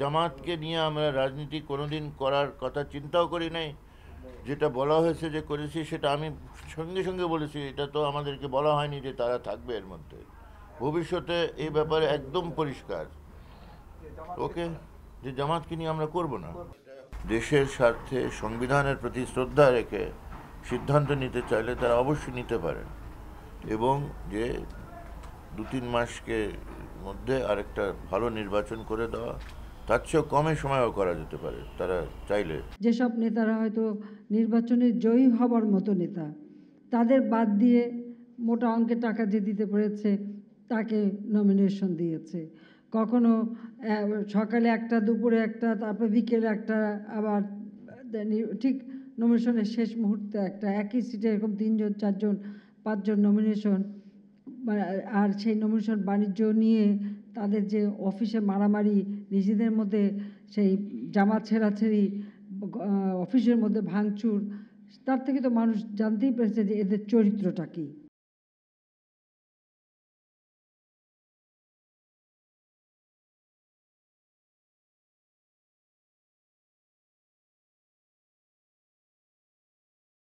জামাতকে নিয়ে আমরা রাজনীতি কোনোদিন করার কথা চিন্তাও করি নাই। যেটা বলা হয়েছে যে করেছি, সেটা আমি সঙ্গে সঙ্গে বলেছি। এটা তো আমাদেরকে বলা হয়নি যে তারা থাকবে এর মধ্যে। ভবিষ্যতে এই ব্যাপারে একদম পরিষ্কার। ওকে, যে জামাতকে নিয়ে আমরা করব না। দেশের স্বার্থে সংবিধানের প্রতি শ্রদ্ধা রেখে সিদ্ধান্ত নিতে চাইলে তারা অবশ্যই নিতে পারেন। এবং যে দু তিন মাসকে মধ্যে আরেকটা ভালো নির্বাচন করে দেওয়া তার চেয়েও কমে সময়ও করা যেতে পারে, তারা চাইলে। যেসব নেতারা হয়তো নির্বাচনে জয়ী হবার মতো নেতা, তাদের বাদ দিয়ে মোটা অঙ্কের টাকা যে দিতে পেরেছে, তাকে নমিনেশন দিয়েছে। কখনো সকালে একটা, দুপুরে একটা, তারপর বিকেলে একটা, আবার ঠিক নমিনেশনের শেষ মুহূর্তে একটা, একই সিটে এরকম তিনজন, চারজন, পাঁচজন নমিনেশন আর সেই নমিনেশন বাণিজ্য নিয়ে তাদের যে অফিসে মারামারি, নিজেদের মধ্যে সেই জামা ছেঁড়াছেড়ি অফিসের মধ্যে ভাঙচুর, তার থেকে তো মানুষ জানতেই পেরেছে যে এদের চরিত্রটা কী।